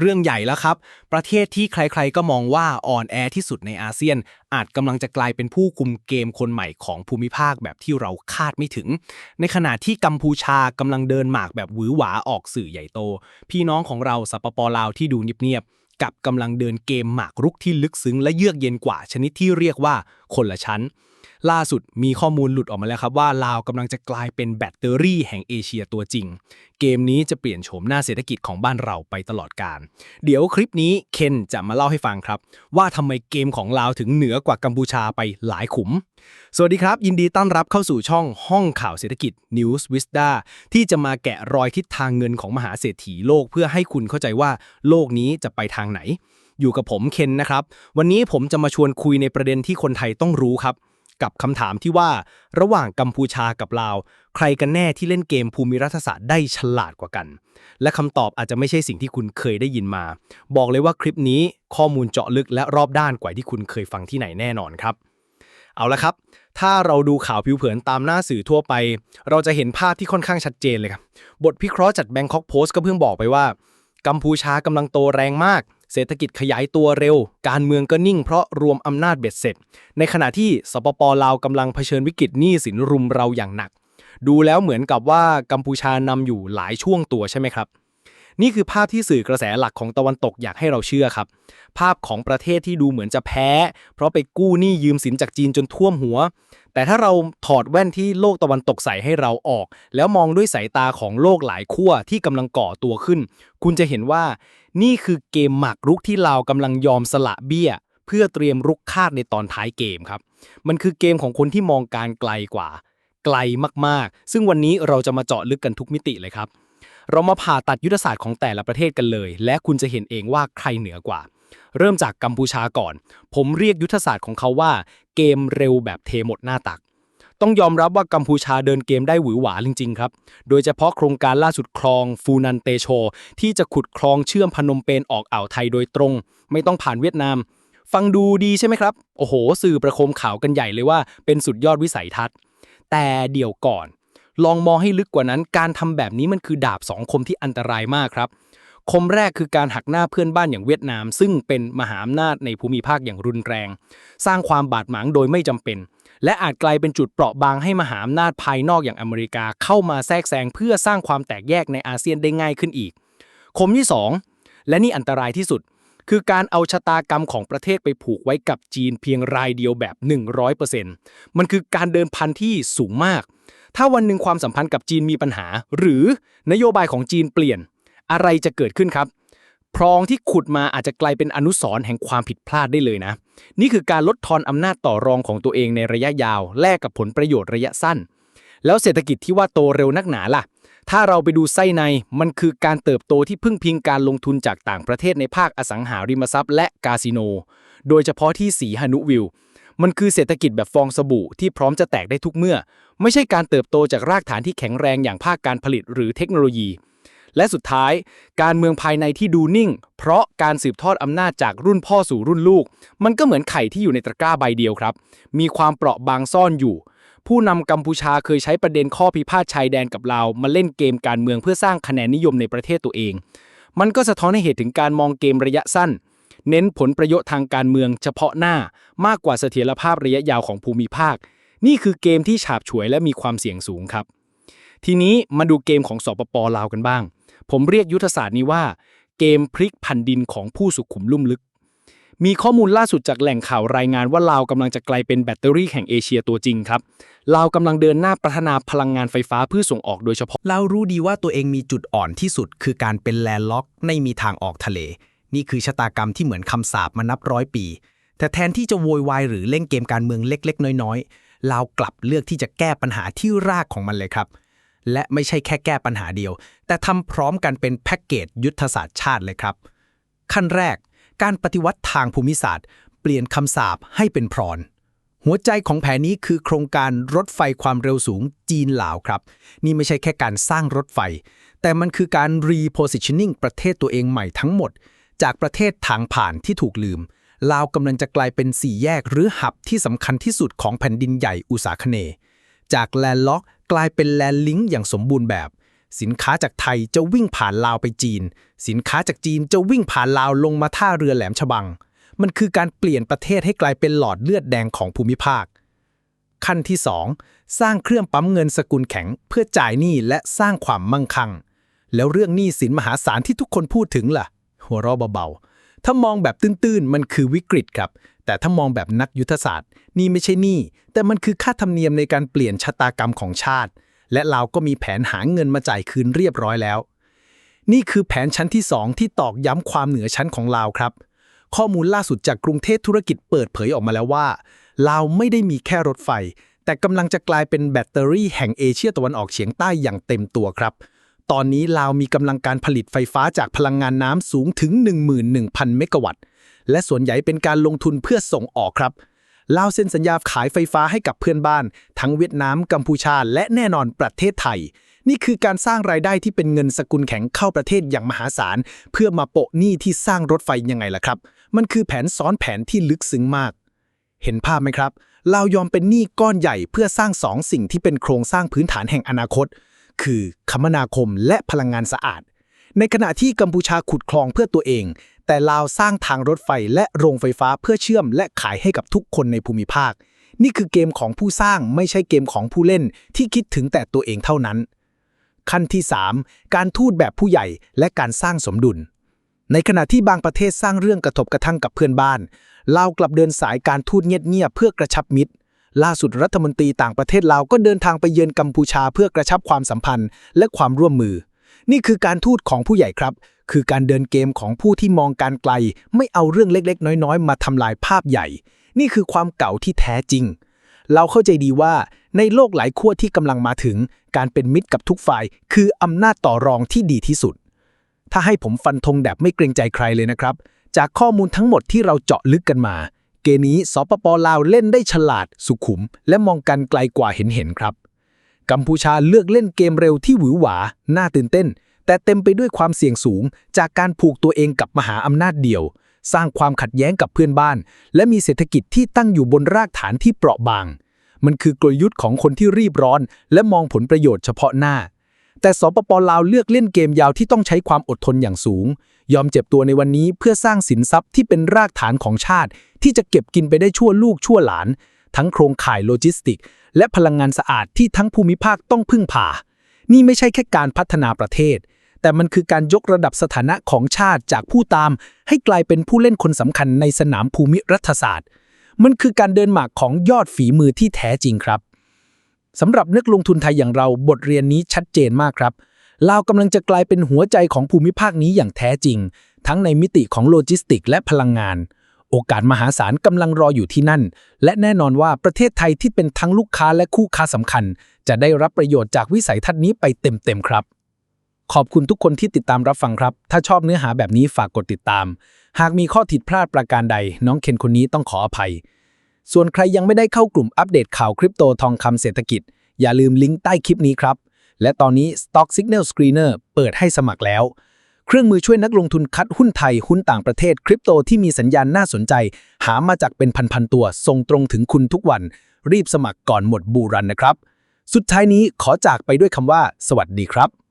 เรื่องใหญ่แล้วครับ ประเทศที่ใครๆก็มองว่าอ่อนแอที่สุดในอาเซียน อาจกำลังจะกลายเป็นผู้คุมเกมคนใหม่ของภูมิภาคแบบที่เราคาดไม่ถึง ในขณะที่กัมพูชากำลังเดินหมากแบบหวือหวาออกสื่อใหญ่โต พี่น้องของเราสปปลาวที่ดูเงียบๆกับกำลังเดินเกมหมากรุกที่ลึกซึ้งและเยือกเย็นกว่าชนิดที่เรียกว่าคนละชั้น ล่าสุดมีข้อมูลหลุดออกมาแล้วครับว่าลาวกำลังจะกลายเป็นแบตเตอรี่แห่งเอเชียตัวจริง เกมนี้จะเปลี่ยนโฉมหน้าเศรษฐกิจของบ้านเราไปตลอดกาลเดี๋ยวคลิปนี้เคนจะมาเล่าให้ฟังครับ ว่าทำไมเกมของลาวถึงเหนือกว่ากัมพูชาไปหลายขุม สวัสดีครับ ยินดีต้อนรับเข้าสู่ช่องห้องข่าวเศรษฐกิจ News w i s d a ที่จะมาแกะรอยทิศทางเงินของมหาเศรษฐีโลกเพื่อให้คุณเข้าใจว่าโลกนี้จะไปทางไหน อยู่กับผมเคนนะครับ วันนี้ผมจะมาชวนคุยในประเด็นที่คนไทยต้องรู้ครับ กับคำถามที่ว่าระหว่างกัมพูชากับลาว ใครกันแน่ที่เล่นเกมภูมิรัฐศาสตร์ได้ฉลาดกว่ากัน และคำตอบอาจจะไม่ใช่สิ่งที่คุณเคยได้ยินมา บอกเลยว่าคลิปนี้ข้อมูลเจาะลึกและรอบด้านกว่าที่คุณเคยฟังที่ไหนแน่นอนครับ เอาละครับ ถ้าเราดูข่าวผิวเผินตามหน้าสื่อทั่วไป เราจะเห็นภาพที่ค่อนข้างชัดเจนเลยครับบทพิเคราะห์จาก Bangkok Post ก็เพิ่งบอกไปว่ากัมพูชากำลังโตแรงมาก เศรษฐกิจขยายตัวเร็ว การเมืองก็นิ่งเพราะรวมอำนาจเบ็ดเสร็จ ในขณะที่สปปลาวกำลังเผชิญวิกฤตหนี้สินรุมเราอย่างหนัก ดูแล้วเหมือนกับว่ากัมพูชานำอยู่หลายช่วงตัวใช่ไหมครับ นี่คือภาพที่สื่อกระแสหลักของตะวันตกอยากให้เราเชื่อครับ ภาพของประเทศที่ดูเหมือนจะแพ้ เพราะไปกู้หนี้ยืมสินจากจีนจนท่วมหัว แต่ถ้าเราถอดแว่นที่โลกตะวันตกใส่ให้เราออก แล้วมองด้วยสายตาของโลกหลายขั้วที่กำลังก่อตัวขึ้น คุณจะเห็นว่า นี่คือเกมหมากรุกที่เรากำลังยอมสละเบี้ย เพื่อเตรียมรุกคาดในตอนท้ายเกมครับ มันคือเกมของคนที่มองการไกลกว่า ไกลมากๆ ซึ่งวันนี้เราจะมาเจาะลึกกันทุกมิติเลยครับ เรามาผ่าตัดยุทธศาสตร์ของแต่ละประเทศกันเลย และคุณจะเห็นเองว่าใครเหนือกว่า เริ่มจากกัมพูชาก่อน ผมเรียกยุทธศาสตร์ของเขาว่า เกมเร็วแบบเทหมดหน้าตัก ต้องยอมรับว่ากัมพูชาเดินเกมได้หวือหวาจริงๆครับ โดยเฉพาะโครงการล่าสุดคลองฟูนันเตโช ที่จะขุดคลองเชื่อมพนมเปญออกอ่าวไทยโดยตรง ไม่ต้องผ่านเวียดนาม ฟังดูดีใช่ไหมครับ โอ้โห สื่อประโคมข่าวกันใหญ่เลยว่าเป็นสุดยอดวิสัยทัศน์ แต่เดี๋ยวก่อน ลองมองให้ลึกกว่านั้น การทำแบบนี้มันคือดาบสองคมที่อันตรายมากครับ คมแรกคือการหักหน้าเพื่อนบ้านอย่างเวียดนาม ซึ่งเป็นมหาอำนาจในภูมิภาคอย่างรุนแรง สร้างความบาดหมางโดยไม่จำเป็น และอาจกลายเป็นจุดเปราะบางให้มหาอำนาจภายนอกอย่างอเมริกาเข้ามาแทรกแซงเพื่อสร้างความแตกแยกในอาเซียนได้ง่ายขึ้นอีก คมที่ 2 และนี่อันตรายที่สุด คือการเอาชะตากรรมของประเทศไปผูกไว้กับจีนเพียงรายเดียวแบบ 100%มันคือการเดินพันที่สูงมาก ถ้าวันหนึ่งความสัมพันธ์กับจีนมีปัญหา หรือนโยบายของจีนเปลี่ยน อะไรจะเกิดขึ้นครับ พรองที่ขุดมาอาจจะกลายเป็นอนุสรณ์แห่งความผิดพลาดได้เลยนะ นี่คือการลดทอนอำนาจต่อรองของตัวเองในระยะยาว แลกกับผลประโยชน์ระยะสั้น แล้วเศรษฐกิจที่ว่าโตเร็วนักหนาล่ะ ถ้าเราไปดูไส้ในมันคือการเติบโตที่พึ่งพิงการลงทุนจากต่างประเทศในภาคอสังหาริมทรัพย์ และคาสิโน โดยเฉพาะที่สีหนุวิวมันคือเศรษฐกิจแบบฟองสบู่ที่พร้อมจะแตกได้ทุกเมื่อ ไม่ใช่การเติบโตจากรากฐานที่แข็งแรงอย่างภาคการผลิตหรือเทคโนโลยี และสุดท้าย การเมืองภายในที่ดูนิ่ง เพราะการสืบทอดอำนาจจากรุ่นพ่อสู่รุ่นลูก มันก็เหมือนไข่ที่อยู่ในตะกร้าใบเดียวครับ มีความเปราะบางซ่อนอยู่ ผู้นำกัมพูชาเคยใช้ประเด็นข้อพิพาทชายแดนกับลามาเล่นเกมการเมืองเพื่อสร้างคะแนนนิยมในประเทศตัวเอง มันก็สะท้อนให้เห็นถึงการมองเกมระยะสั้น เน้นผลประโยชน์ทางการเมือง เฉพาะหน้ามากกว่าเสถียรภาพระยะยาวของภูมิภาค นี่คือเกมที่ฉาบฉวยและมีความเสี่ยงสูงครับ ทีนี้มาดูเกมของสปปลาวกันบ้าง ผมเรียกยุทธศาสตร์นี้ว่า เกมพลิกพันดินของผู้สุขุมลุ่มลึก มีข้อมูลล่าสุดจากแหล่งข่าวรายงานว่าลาวกำลังจะกลายเป็นแบตเตอรี่แห่งเอเชียตัวจริงครับลาวกำลังเดินหน้าพัฒนาพลังงานไฟฟ้าเพื่อส่งออกโดยเฉพาะเรารู้ดีว่าตัวเองมีจุดอ่อนที่สุด คือการเป็นแลนด์ล็อกไม่มีทางออกทะเล นี่คือชะตากรรมที่เหมือนคำสาปมานับร้อยปี แต่แทนที่จะโวยวายหรือเล่นเกมการเมืองเล็ก ๆ น้อยๆเรากลับเลือกที่จะแก้ปัญหาที่รากของมันเลยครับ และไม่ใช่แค่แก้ปัญหาเดียว แต่ทำพร้อมกันเป็นแพ็กเกจยุทธศาสตร์ชาติเลยครับ ขั้นแรก การปฏิวัติทางภูมิศาสตร์ เปลี่ยนคำสาปให้เป็นพรอนหัวใจของแผนนี้คือโครงการรถไฟความเร็วสูงจีนลาวครับ นี่ไม่ใช่แค่การสร้างรถไฟ แต่มันคือการ repositioning ประเทศตัวเองใหม่ทั้งหมด จากประเทศทางผ่านที่ถูกลืม ลาวกำลังจะกลายเป็นสี่แยกหรือหับที่สำคัญที่สุดของแผ่นดินใหญ่อุษาคเน จากแลนด์ล็อก กลายเป็นแลนด์ลิงก์อย่างสมบูรณ์แบบ สินค้าจากไทยจะวิ่งผ่านลาวไปจีน สินค้าจากจีนจะวิ่งผ่านลาวลงมาท่าเรือแหลมฉบัง มันคือการเปลี่ยนประเทศให้กลายเป็นหลอดเลือดแดงของภูมิภาค ขั้นที่ 2 สร้างเครื่องปั๊มเงินสกุลแข็ง เพื่อจ่ายหนี้และสร้างความมั่งคั่ง แล้วเรื่องหนี้สินมหาศาลที่ทุกคนพูดถึงล่ะ หัวเราะเบาๆถ้ามองแบบตื้นๆ มันคือวิกฤตครับ แต่ถ้ามองแบบนักยุทธศาสตร์ นี่ไม่ใช่หนี้แต่มันคือค่าธรรมเนียมในการเปลี่ยนชะตากรรมของชาติ และเราก็มีแผนหาเงินมาจ่ายคืนเรียบร้อยแล้ว นี่คือแผนชั้นที่ 2 ที่ตอกย้ำความเหนือชั้นของลาวครับ ข้อมูลล่าสุดจากกรุงเทพธุรกิจเปิดเผยออกมาแล้วว่าลาวไม่ได้มีแค่รถไฟ แต่กำลังจะกลายเป็นแบตเตอรี่แห่งเอเชียตะวันออกเฉียงใต้อย่างเต็มตัวครับตอนนี้ลาวมีกำลังการผลิตไฟฟ้าจากพลังงานน้ำสูงถึง 11,000 เมกะวัตต์ และส่วนใหญ่เป็นการลงทุนเพื่อส่งออกครับลาวเซ็นสัญญาขายไฟฟ้าให้กับเพื่อนบ้าน ทั้งเวียดนามกัมพูชา และแน่นอนประเทศไทย นี่คือการสร้างรายได้ที่เป็นเงินสกุลแข็งเข้าประเทศอย่างมหาศาล เพื่อมาโปะหนี้ที่สร้างรถไฟยังไงล่ะครับ มันคือแผนซ้อนแผนที่ลึกซึ้งมาก เห็นภาพไหมครับลาวยอมเป็นหนี้ก้อนใหญ่เพื่อสร้างสองสิ่งที่เป็นโครงสร้างพื้นฐานแห่งอนาคต คือคมนาคมและพลังงานสะอาด ในขณะที่กัมพูชาขุดคลองเพื่อตัวเอง แต่ลาวสร้างทางรถไฟและโรงไฟฟ้าเพื่อเชื่อมและขายให้กับทุกคนในภูมิภาค นี่คือเกมของผู้สร้างไม่ใช่เกมของผู้เล่นที่คิดถึงแต่ตัวเองเท่านั้น ขั้นที่ 3 การทูตแบบผู้ใหญ่และการสร้างสมดุล ในขณะที่บางประเทศสร้างเรื่องกระทบกระทั่งกับเพื่อนบ้านลาวกลับเดินสายการทูตเงียบๆเพื่อกระชับมิตรล่าสุดรัฐมนตรีต่างประเทศลาวก็เดินทางไปเยือนกัมพูชาเพื่อกระชับความสัมพันธ์และความร่วมมือ นี่คือการทูตของผู้ใหญ่ครับ คือการเดินเกมของผู้ที่มองการไกล ไม่เอาเรื่องเล็กๆ น้อยๆ มาทำลายภาพใหญ่ นี่คือความเก่าที่แท้จริง เราเข้าใจดีว่าในโลกหลายขั้วที่กำลังมาถึง การเป็นมิตรกับทุกฝ่าย คืออำนาจต่อรองที่ดีที่สุด ถ้าให้ผมฟันธงแบบไม่เกรงใจใครเลยนะครับ จากข้อมูลทั้งหมดที่เราเจาะลึกกันมา เกมนี้สปปลาวเล่นได้ฉลาดสุขุม และมองกันไกลกว่าเห็นเห็นๆครับ กัมพูชาเลือกเล่นเกมเร็วที่หวือหวา น่าตื่นเต้น แต่เต็มไปด้วยความเสี่ยงสูง จากการผูกตัวเองกับมหาอำนาจเดียว สร้างความขัดแย้งกับเพื่อนบ้าน และมีเศรษฐกิจที่ตั้งอยู่บนรากฐานที่เปราะบาง มันคือกลยุทธ์ของคนที่รีบร้อน และมองผลประโยชน์เฉพาะหน้า แต่สปปลาวเลือกเล่นเกมยาวที่ต้องใช้ความอดทนอย่างสูง ยอมเจ็บตัวในวันนี้เพื่อสร้างสินทรัพย์ที่เป็นรากฐานของชาติ ที่จะเก็บกินไปได้ชั่วลูกชั่วหลาน ทั้งโครงข่ายโลจิสติก และพลังงานสะอาดที่ทั้งภูมิภาคต้องพึ่งพา นี่ไม่ใช่แค่การพัฒนาประเทศ แต่มันคือการยกระดับสถานะของชาติจากผู้ตาม ให้กลายเป็นผู้เล่นคนสำคัญในสนามภูมิรัฐศาสตร์ มันคือการเดินหมากของยอดฝีมือที่แท้จริงครับสำหรับนักลงทุนไทยอย่างเราบทเรียนนี้ชัดเจนมากครับลาวกำลังจะกลายเป็นหัวใจของภูมิภาคนี้อย่างแท้จริง ทั้งในมิติของโลจิสติก และพลังงาน โอกาสมหาศาลกำลังรออยู่ที่นั่น และแน่นอนว่าประเทศไทยที่เป็นทั้งลูกค้าและคู่ค้าสำคัญ จะได้รับประโยชน์จากวิสัยทัศน์นี้ไปเต็มๆครับ ขอบคุณทุกคนที่ติดตามรับฟังครับ ถ้าชอบเนื้อหาแบบนี้ฝากกดติดตาม หากมีข้อผิดพลาดประการใด น้องเคนคนนี้ต้องขออภัย ส่วนใครยังไม่ได้เข้ากลุ่มอัปเดตข่าวคริปโตทองคำเศรษฐกิจ อย่าลืมลิงก์ใต้คลิปนี้ครับและตอนนี้ Stock Signal Screener เปิดให้สมัครแล้ว เครื่องมือช่วยนักลงทุนคัดหุ้นไทย หุ้นต่างประเทศ คริปโตที่มีสัญญาณน่าสนใจ หามาจากเป็นพันๆตัว ส่งตรงถึงคุณทุกวัน รีบสมัครก่อนหมดบูรันนะครับ สุดท้ายนี้ขอจากไปด้วยคำว่า สวัสดีครับ